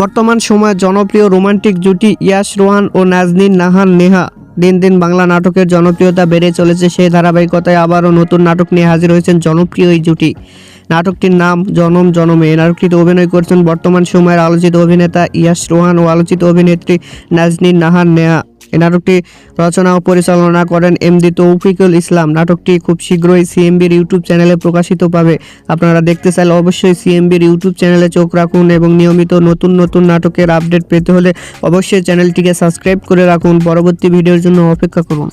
বর্তমান সময়ে জনপ্রিয় রোমান্টিক জুটি ইয়াশ রোহান ও নাজনীন নাহান নেহা। দিন দিন বাংলা নাটকের জনপ্রিয়তা বেড়ে চলেছে সেই ধারাবাহিকতায় আবারও নতুন নাটক নিয়ে হাজির হয়েছেন জনপ্রিয় এই জুটি। নাটকটির নাম জনম জনমে। নাটকটিতে অভিনয় করছেন বর্তমান সময়ের আলোচিত অভিনেতা ইয়াশ রোহান ও আলোচিত অভিনেত্রী নাজনীন নাহান নেহা। এই নাটকটি রচনা ও পরিচালনা করেন এমডি তৌফিকুল ইসলাম। নাটকটি খুব শীঘ্রই সিএমবির ইউটিউব চ্যানেলে প্রকাশিত পাবে। আপনারা দেখতে চাইলে অবশ্যই সিএমবির ইউটিউব চ্যানেলে চোখ রাখুন এবং নিয়মিত নতুন নতুন নাটকের আপডেট পেতে হলে অবশ্যই চ্যানেলটিকে সাবস্ক্রাইব করে রাখুন। পরবর্তী ভিডিওর জন্য অপেক্ষা করুন।